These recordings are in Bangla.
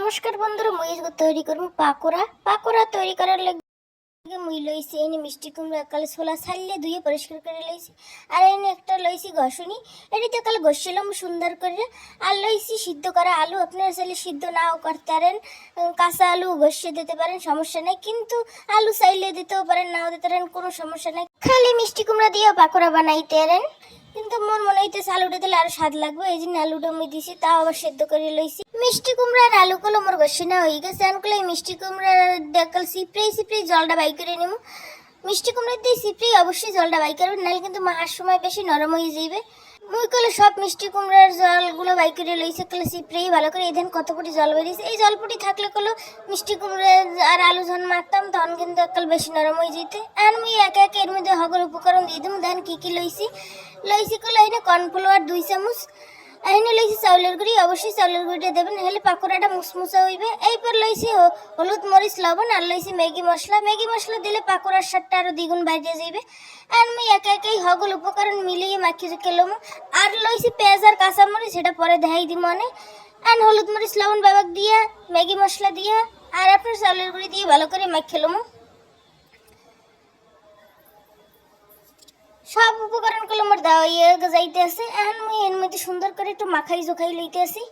নমস্কার বন্ধুরা, মুই তৈরি করব পাকোড়া। পাকোড়া তৈরি করার লাগে মুই লইছি এনে মিষ্টি কুমড়া, একালে ছোলা ছাড়লে ধুয়ে পরিষ্কার করে লইছি। আর এনে একটা লইছি ঘষুনি এটিতে কালে ঘষছিলাম সুন্দর করে। আর লইছি সিদ্ধ করা আলু, আপনারা চাইলে সিদ্ধ নাও করতে পারেন। কাঁচা আলু ঘষিয়ে দিতে পারেন, সমস্যা নেই। কিন্তু আলু চাইলে দিতেও পারেন, নাও দিতে পারেন, কোনো সমস্যা নেই। খালি মিষ্টি কুমড়া দিয়ে পাকোড়া বানাইতে পারেন। কিন্তু মোর মনে হইতেছে আলুটা দিলে আরও স্বাদ লাগবে, এই জন্য আলুটা আমি দিছি, তাও আবার সেদ্ধ করে লইছি। মিষ্টি কুমড়া আলু কলো মোর গসি না হয়ে গেছে আনকুলে এই মিষ্টি কুমড়া দেখাল সিপ্রে সিপ্রে জলটা বাই করে নেব মিষ্টি কুমড়া দিয়ে সিপ্রে অবশ্যই জলটা বাই করবে নাহলে কিন্তু মাহার সময় বেশি নরম হয়ে যাইবে। মুই কলে সব মিষ্টি কুমড়ার জলগুলো বাই করে লইছে কলে সিপ্রেই ভালো করে এই ধান কত জল বেরিয়েছে। এই জলপুটি থাকলে কলো মিষ্টি কুমড়া আর আলু যখন মারতাম, তখন কিন্তু একাল বেশি নরম হয়ে যেতে। আর মুই একে একে এর মধ্যে হগল উপকরণ দিয়ে দিম ধান কী কী লইছি? লইছি কলে এনে কর্নফ্লাওয়ার দুই চামচ এনে লইছি চাউলের গুঁড়ি? অবশ্যই চাউলের গুঁড়িটা দেবেন হলে পাকোড়াটা মুসমুসা হইবে। এইপর লইছি হলুদ, মরিচ, লবণ, আর লইছি ম্যাগি মশলা। ম্যাগি মশলা দিলে পাকোড়ার স্বাদটা আরও দ্বিগুণ বাইরে যাইবে। আর আমি একে একে এই হগল উপকরণ মিলিয়ে মাখিয়ে খেলাম আর লইছি পেঁয়াজ আর কাঁচামরিচ, সেটা পরে দেখাই দিব মনে আর হলুদ, মরিচ, লবণ বাবাক দিয়া, ম্যাগি মশলা দিয়া, আর আপনার চাউলের গুঁড়ি দিয়ে ভালো করে মাখিয়ে খেলাম সব উপকরণগুলো মোর দেওয়া ইয়ে যাইতে আছে। এখন মুই এর মধ্যে সুন্দর করে একটু মাখাই জোখাই লইতে আসি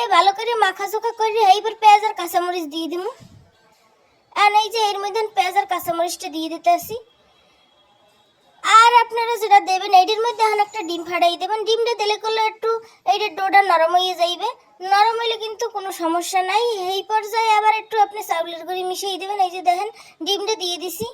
এই ভালো করে মাখা জোখা করে এইবার পেঁয়াজ আর কাঁচামরিচ দিয়ে দিমু। আর এই যে এর মধ্যে পেঁয়াজ আর কাঁচামরিচটা দিয়ে দিতে আসি আর আপনারা যেটা দেবেন, এইটার মধ্যে এখন একটা ডিম ফাটাই দেবেন। ডিমটা দিলে করলে একটু এইটার ডোটা নরম হয়ে যাইবে। নরম হইলে কিন্তু কোনো সমস্যা নাই। এই পর্যায়ে আবার একটু আপনি চাউলের গুঁড়ি মিশিয়ে দেবেন। এই যে দেখেন, ডিমটা দিয়ে দিছি।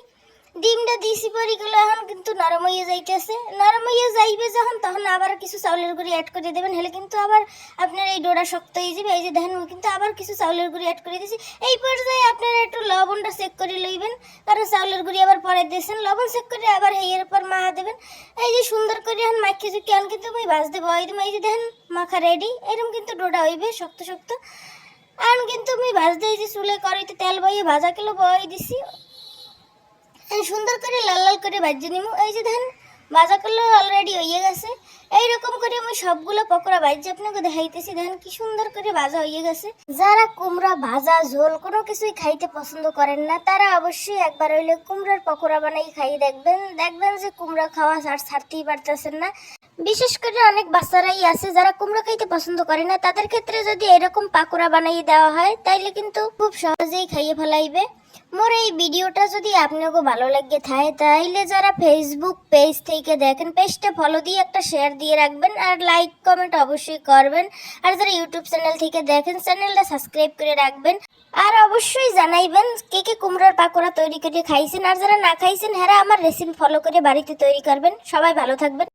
ডিমটা দিছি পরে গেলে, এখন কিন্তু নরম হয়ে যাইতেছে। নরম হয়ে যাইবে যখন, তখন আবার কিছু চাউলের গুঁড়ি অ্যাড করে দেবেন। হলে কিন্তু আবার আপনার এই ডোরা শক্ত হয়ে যাবে। এই যে দেখেন কিন্তু আবার কিছু চাউলের গুঁড়ি অ্যাড করে দিয়েছি। এই পর্যায়ে আপনারা একটু লবণটা চেক করে লইবেন। কারণ চাউলের গুঁড়ি আবার পরে দিয়েছেন। লবণ চেক করে আবার হেয়ের পর মাখা দেবেন। এই যে সুন্দর করে এখন মাখিয়ে চুকি এখন কিন্তু আমি ভাজতে বয় দেবো এই যে দেখেন, মাখা রেডি এরকম কিন্তু ডোটা হইবে শক্ত শক্ত। এখন কিন্তু আমি ভাজতে এই যে চুলে কড়াইতে তেল বইয়ে ভাজা কিলো বয় দিছি। সুন্দর করে লাল লাল করে ভাজিয়ে নিব এই যে ধান ভাজা করলে অলরেডি হয়ে গেছে। এইরকম করে আমি সবগুলো পকোড়া ভাজি আপনাকে দেখাইতেছি। ধান, কি সুন্দর করে ভাজা হয়ে গেছে। যারা কুমড়া ভাজা, ঝোল কোনো কিছুই খাইতে পছন্দ করেন না, তারা অবশ্যই একবার হইলে কুমড়ার পকোড়া বানাই খাই দেখবেন। দেখবেন যে কুমড়া খাওয়া আর ছাড়তেই পারতেছেন না। বিশেষ করে অনেক বাচ্চারাই আছে যারা কুমড়া খাইতে পছন্দ করে না। তাদের ক্ষেত্রে যদি এরকম পাকোড়া বানাইয়ে দেওয়া হয়, তাইলে কিন্তু খুব সহজেই খাইয়ে ফেলাইবে। মোর এই ভিডিওটা যদি আপনাকে ভালো লাগে থাকে, তাইলে যারা ফেসবুক পেজ থেকে দেখেন পেজটা ফলো দিয়ে একটা শেয়ার দিয়ে রাখবেন, আর লাইক কমেন্ট অবশ্যই করবেন। আর যারা ইউটিউব চ্যানেল থেকে দেখেন চ্যানেলটা সাবস্ক্রাইব করে রাখবেন। আর অবশ্যই জানাইবেন কে কে কুমড়োর পাকোড়া তৈরি করে খাইছেন, আর যারা না খাইছেন হ্যাঁ আমার রেসিপি ফলো করে বাড়িতে তৈরি করবেন। সবাই ভালো থাকবেন।